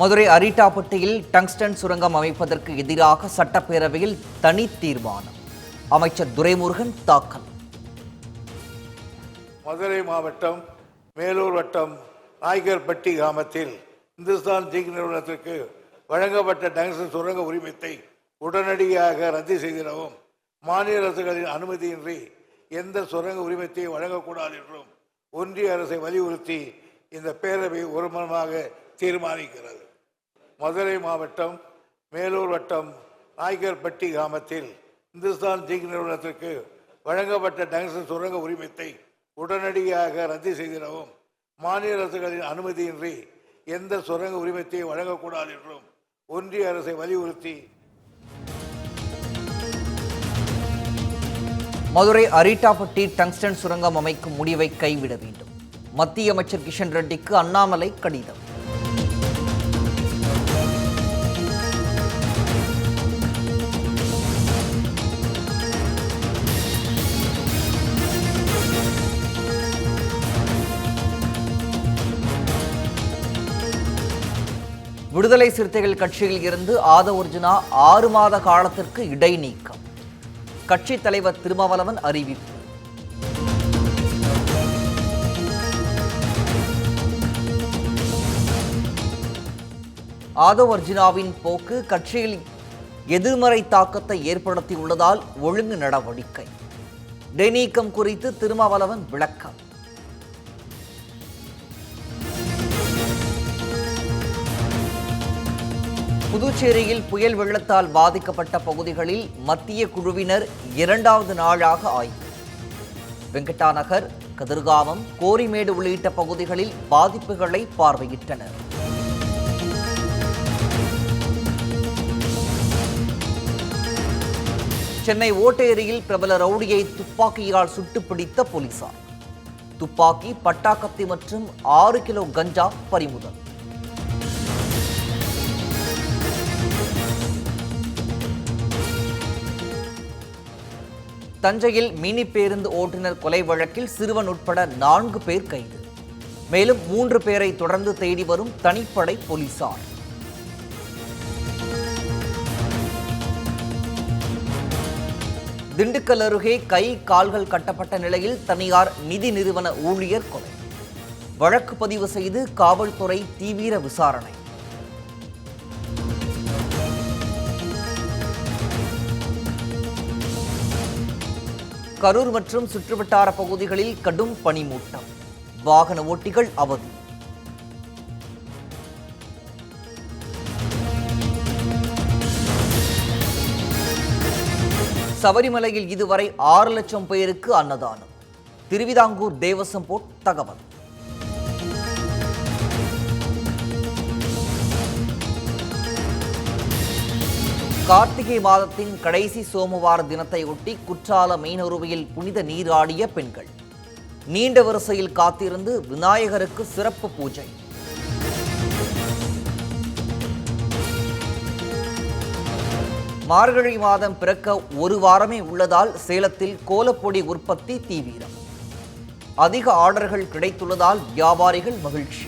Madurai அரிட்டாப்பட்டியில் tungsten சுரங்கம் அமைப்பதற்கு எதிராக சட்டப்பேரவையில் தனி தீர்மானம். அமைச்சர் துரைமுருகன் தாக்கல். மதுரை மாவட்டம் மேலூர் வட்டம் நாய்கர்பட்டி கிராமத்தில் இந்துஸ்தான் ஜிங் நிறுவனத்திற்கு வழங்கப்பட்ட டங்ஸ்டன் சுரங்க உரிமத்தை உடனடியாக ரத்து செய்திடவும் மாநில அரசுகளின் அனுமதியின்றி எந்த சுரங்க உரிமத்தையும் வழங்கக்கூடாது என்றும் ஒன்றிய அரசை வலியுறுத்தி இந்த பேரவை ஒருமனமாக தீர்மானிக்கிறது. மதுரை மாவட்டம் மேலூர் வட்டம் நாய்கர்பட்டி கிராமத்தில் இந்துஸ்தான் ஜிங்க் நிறுவனத்திற்கு வழங்கப்பட்ட டங்ஸ்டன் சுரங்க உரிமத்தை உடனடியாக ரத்து செய்திடவும் மாநில அரசுகளின் அனுமதியின்றி எந்த சுரங்க உரிமத்தையும் வழங்கக்கூடாது என்றும் ஒன்றிய அரசை வலியுறுத்தி மதுரை அரிட்டாப்பட்டி டங்ஸ்டன் சுரங்கம் அமைக்கும் முடிவை கைவிட வேண்டும். மத்திய அமைச்சர் கிஷன் ரெட்டிக்கு அண்ணாமலை கடிதம். விடுதலை சிறுத்தைகள் கட்சியில் இருந்து ஆதவர்ஜுனா ஆறு மாத காலத்திற்கு இடைநீக்கம். கட்சித் தலைவர் திருமாவளவன் அறிவிப்பு. ஆதவ் அர்ஜுனாவின் போக்கு கட்சியில் எதிர்மறை தாக்கத்தை ஏற்படுத்தியுள்ளதால் ஒழுங்கு நடவடிக்கை. இடைநீக்கம் குறித்து திருமாவளவன் விளக்கம். புதுச்சேரியில் புயல் வெள்ளத்தால் பாதிக்கப்பட்ட பகுதிகளில் மத்திய குழுவினர் இரண்டாவது நாளாக ஆய்வு. வெங்கட்டா நகர் கதிர்காமம் கோரிமேடு உள்ளிட்ட பகுதிகளில் பாதிப்புகளை பார்வையிட்டனர். சென்னை ஓட்டேரியில் பிரபல ரவுடியை துப்பாக்கியால் சுட்டுப்பிடித்த போலீசார். துப்பாக்கி பட்டாக்கத்தி மற்றும் ஆறு கிலோ கஞ்சா பறிமுதல். தஞ்சையில் மினி பேருந்து ஓட்டுநர் கொலை வழக்கில் சிறுவன் உட்பட நான்கு பேர் கைது. மேலும் மூன்று பேரை தொடர்ந்து தேடி வரும் தனிப்படை போலீசார். திண்டுக்கல் அருகே கை கால்கள் கட்டப்பட்ட நிலையில் தனியார் நிதி நிறுவன ஊழியர் கொலை. வழக்கு பதிவு செய்து காவல்துறை தீவிர விசாரணை. கரூர் மற்றும் சுற்றுவட்டார பகுதிகளில் கடும் பனிமூட்டம். வாகன ஓட்டிகள் அவதி. சபரிமலையில் இதுவரை ஆறு லட்சம் பேருக்கு அன்னதானம். திருவிதாங்கூர் தேவசம் போர்ட் தகவல். கார்த்திகை மாதத்தின் கடைசி சோமவார தினத்தையொட்டி குற்றால மீனருவியில் புனித நீராடிய பெண்கள். நீண்ட வரிசையில் காத்திருந்து விநாயகருக்கு சிறப்பு பூஜை. மார்கழி மாதம் பிறக்க ஒரு வாரமே உள்ளதால் சேலத்தில் கோலப்பொடி உற்பத்தி தீவிரம். அதிக ஆர்டர்கள் கிடைத்துள்ளதால் வியாபாரிகள் மகிழ்ச்சி.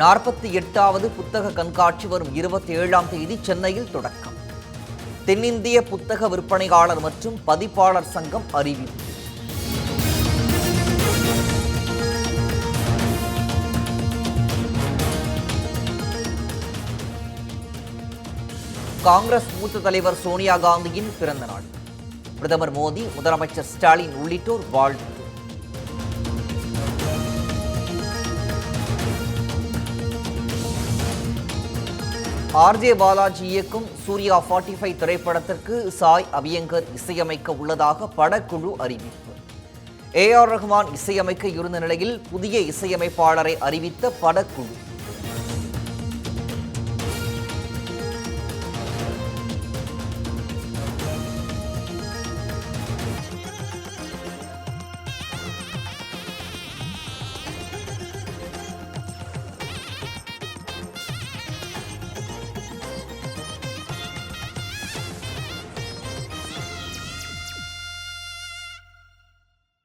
நாற்பத்தி எட்டாவது புத்தக கண்காட்சி வரும் இருபத்தி ஏழாம் தேதி சென்னையில் தொடக்கம். தென்னிந்திய புத்தக விற்பனையாளர் மற்றும் பதிப்பாளர் சங்கம் அறிவிப்பு. காங்கிரஸ் மூத்த தலைவர் சோனியா காந்தியின் பிறந்த நாள் பிரதமர் மோடி முதலமைச்சர் ஸ்டாலின் உள்ளிட்டோர் வாழ்த்து. ஆர்ஜே பாலாஜி இயக்கும் சூர்யா ஃபார்ட்டி ஃபைவ் திரைப்படத்திற்கு சாய் அபியங்கர் இசையமைக்க உள்ளதாக படக்குழு அறிவிப்பு. ஏ ஆர் ரஹ்மான் இசையமைக்க இருந்த நிலையில் புதிய இசையமைப்பாளரை அறிவித்த படக்குழு.